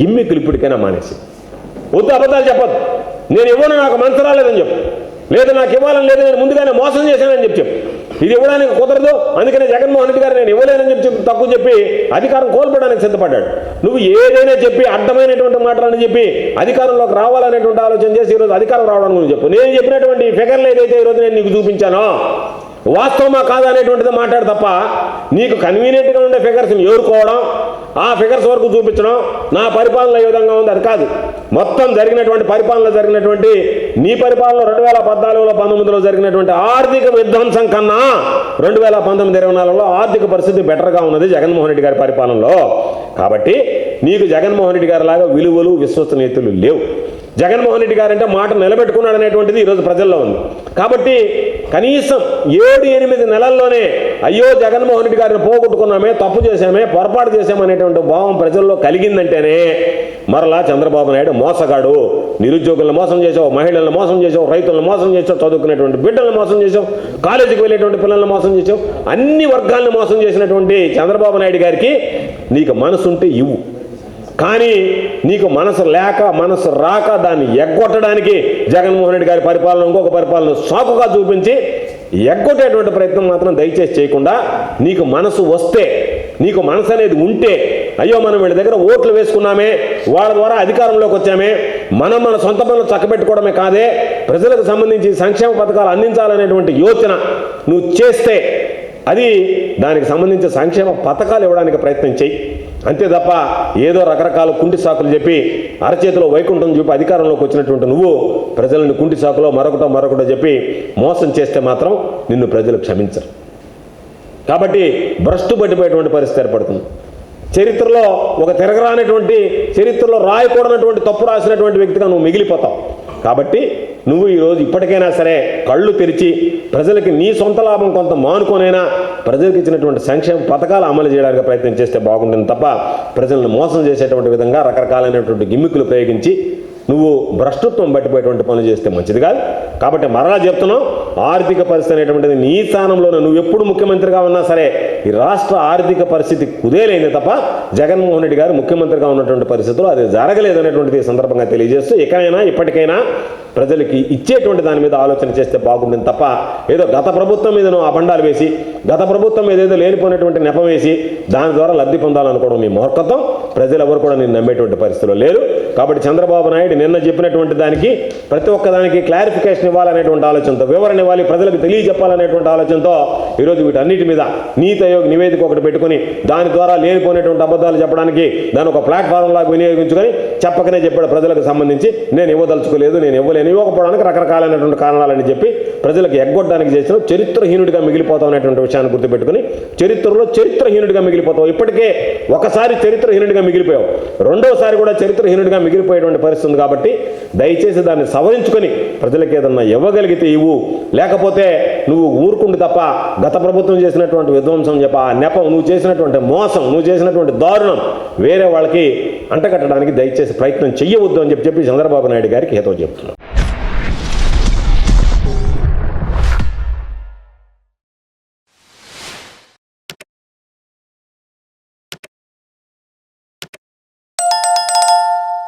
గిమ్మిక్కులు ఇప్పటికైనా మానేసి. వద్దు అబద్ధాలు చెప్పొద్దు. నేను ఇవ్వను నాకు మనసు రాలేదని చెప్పు. లేదు నాకు ఇవ్వాలని లేదు నేను ముందుగానే మోసం చేశానని చెప్పి చెప్పు. ఇది ఇవ్వడానికి కుదరదు. అందుకనే జగన్మోహన్ రెడ్డి గారు నేను ఇవ్వలేనని చెప్పి తక్కువ చెప్పి అధికారం కోల్పోవడానికి సిద్ధపడ్డాడు. నువ్వు ఏదైనా చెప్పి అర్థమైనటువంటి మాటలని చెప్పి అధికారంలోకి రావాలనేటువంటి ఆలోచన చేసి ఈరోజు అధికారం రావడానికి గురించి చెప్పు. నేను చెప్పినటువంటి ఫిగర్లు ఏదైతే ఈరోజు నేను నీకు చూపించానో వాస్తవమా కాదా అనేటువంటిది మాట్లాడు తప్ప నీకు కన్వీనియంట్గా ఉండే ఫిగర్స్ని ఏరుకోవడం ఆ ఫిగర్స్ వరకు చూపించడం నా పరిపాలన ఏ విధంగా ఉంది? అది కాదు. మొత్తం జరిగినటువంటి పరిపాలన జరిగినటువంటి నీ పరిపాలన రెండు వేల పద్నాలుగులో పంతొమ్మిదిలో జరిగినటువంటి ఆర్థిక విధ్వంసం కన్నా రెండు వేల పంతొమ్మిది ఇరవై నాలుగులో ఆర్థిక పరిస్థితి బెటర్గా ఉన్నది జగన్మోహన్ రెడ్డి గారి పరిపాలనలో. కాబట్టి నీకు జగన్మోహన్ రెడ్డి గారి లాగా విలువలు విశ్వసనీయతలు లేవు. జగన్మోహన్ రెడ్డి గారంటే మాట నిలబెట్టుకున్నాడు అనేటువంటిది ఈరోజు ప్రజల్లో ఉంది. కాబట్టి కనీసం ఏడు ఎనిమిది నెలల్లోనే అయ్యో జగన్మోహన్ రెడ్డి గారిని పోగొట్టుకున్నామే తప్పు చేశామే పొరపాటు చేశామనేటువంటి భావం ప్రజల్లో కలిగిందంటేనే మరలా చంద్రబాబు నాయుడు మోసగాడు. నిరుద్యోగులను మోసం చేసావు మహిళలను మోసం చేసావు రైతులను మోసం చేసావు చదువుకునేటువంటి బిడ్డలను మోసం చేసావు కాలేజీకి వెళ్ళేటువంటి పిల్లల్ని మోసం చేసావు అన్ని వర్గాలను మోసం చేసినటువంటి చంద్రబాబు నాయుడు గారికి నీకు మనసుంటే ఇవ్వు. కానీ నీకు మనసు లేక మనసు రాక దాన్ని ఎగ్గొట్టడానికి జగన్మోహన్ రెడ్డి గారి పరిపాలన ఇంకొక పరిపాలన సాకుగా చూపించి ఎగ్గొట్టేటువంటి ప్రయత్నం మాత్రం దయచేసి చేయకుండా నీకు మనసు వస్తే నీకు మనసు అనేది ఉంటే అయ్యో మనం వీళ్ళ దగ్గర ఓట్లు వేసుకున్నామే వాళ్ళ ద్వారా అధికారంలోకి వచ్చామే మనం మన సొంత పనులు చక్కబెట్టుకోవడమే కాదే ప్రజలకు సంబంధించి సంక్షేమ పథకాలు అందించాలనేటువంటి యోచన నువ్వు చేస్తే అది దానికి సంబంధించిన సంక్షేమ పథకాలు ఇవ్వడానికి ప్రయత్నం చేయి. అంతే తప్ప ఏదో రకరకాల కుంటి సాకులు చెప్పి అరచేతిలో వైకుంఠం చూపి అధికారంలోకి వచ్చినటువంటి నువ్వు ప్రజలను కుంటి సాకులో మరొకటో మరొకటో చెప్పి మోసం చేస్తే మాత్రం నిన్ను ప్రజలు క్షమించరు. కాబట్టి భ్రష్టు పట్టిపోయేటువంటి పరిస్థితి ఏర్పడుతుంది. చరిత్రలో ఒక తిరగరానటువంటి చరిత్రలో రాయకూడనటువంటి తప్పు రాసినటువంటి వ్యక్తిగా నువ్వు మిగిలిపోతావు. కాబట్టి నువ్వు ఈరోజు ఇప్పటికైనా సరే కళ్ళు తెరిచి ప్రజలకి నీ సొంత లాభం కొంత మానుకొనైనా ప్రజలకు ఇచ్చినటువంటి సంక్షేమ పథకాలు అమలు చేయడానికి ప్రయత్నం చేస్తే బాగుంటుంది తప్ప ప్రజలను మోసం చేసేటువంటి విధంగా రకరకాలైనటువంటి గిమ్మికులు ప్రయోగించి నువ్వు భ్రష్టత్వం పట్టిపోయేటువంటి పనులు చేస్తే మంచిది కాదు. కాబట్టి మరలా చెప్తున్నావు ఆర్థిక పరిస్థితి అనేటువంటిది నీ స్థానంలోనే. నువ్వు ఎప్పుడు ముఖ్యమంత్రిగా ఉన్నా సరే ఈ రాష్ట్ర ఆర్థిక పరిస్థితి కుదేలైంది తప్ప జగన్మోహన్ రెడ్డి గారు ముఖ్యమంత్రిగా ఉన్నటువంటి పరిస్థితులు అది జరగలేదు అనేటువంటిది సందర్భంగా తెలియజేస్తూ ఇకనైనా ఇప్పటికైనా ప్రజలకి ఇచ్చేటువంటి దాని మీద ఆలోచన చేస్తే బాగుంటుంది తప్ప ఏదో గత ప్రభుత్వం మీద ఆ అబండాలు వేసి గత ప్రభుత్వం మీద ఏదో లేనిపోయినటువంటి నెపం వేసి దాని ద్వారా లబ్ధి పొందాలనుకోవడం మీ మూర్ఖత్వం. ప్రజలు ఎవరు కూడా నేను నమ్మేటువంటి పరిస్థితుల్లో లేరు. కాబట్టి చంద్రబాబు నాయుడు నిన్న చెప్పినటువంటి దానికి ప్రతి ఒక్కదానికి క్లారిఫికేషన్ ఇవ్వాలనేటువంటి ఆలోచనతో వివరణ ఇవ్వాలి ప్రజలకు తెలియజెప్పాలనేటువంటి ఆలోచనతో ఈరోజు వీటన్నిటి మీద నీతి ఆయోగ్ నివేదిక ఒకటి పెట్టుకుని దాని ద్వారా లేనిపోయినటువంటి అబద్ధాలు చెప్పడానికి దాని ఒక ప్లాట్ఫామ్ లాగా వినియోగించుకొని చెప్పకనే చెప్పాడు ప్రజలకు సంబంధించి. నేను ఇవ్వదలుచుకోలేదు నేను ఇవ్వలేను వినియోగపడడానికి రకరకాలైనటువంటి కారణాలని చెప్పి ప్రజలకు ఎగ్గొట్టడానికి చేసిన చరిత్రహీనుడిగా మిగిలిపోతాం అనేటువంటి విషయాన్ని గుర్తుపెట్టుకుని చరిత్రలో చరిత్రహీనుడిగా మిగిలిపోతావు. ఇప్పటికే ఒకసారి చరిత్రహీనుడిగా మిగిలిపోయావు. రెండోసారి కూడా చరిత్రహీనుడిగా మిగిలిపోయేటువంటి పరిస్థితి కాబట్టి దయచేసి దాన్ని సవరించుకొని ప్రజలకు ఏదన్నా ఇవ్వగలిగితే ఇవ్వు. లేకపోతే నువ్వు ఊరుకుండు తప్ప గత ప్రభుత్వం చేసినటువంటి విధ్వంసం చెప్ప ఆ నెపం నువ్వు చేసినటువంటి మోసం నువ్వు చేసినటువంటి దారుణం వేరే వాళ్ళకి అంటగట్టడానికి దయచేసి ప్రయత్నం చెయ్యవద్దు అని చెప్పి చెప్పి చంద్రబాబు నాయుడు గారికి హేతో చెప్తున్నాను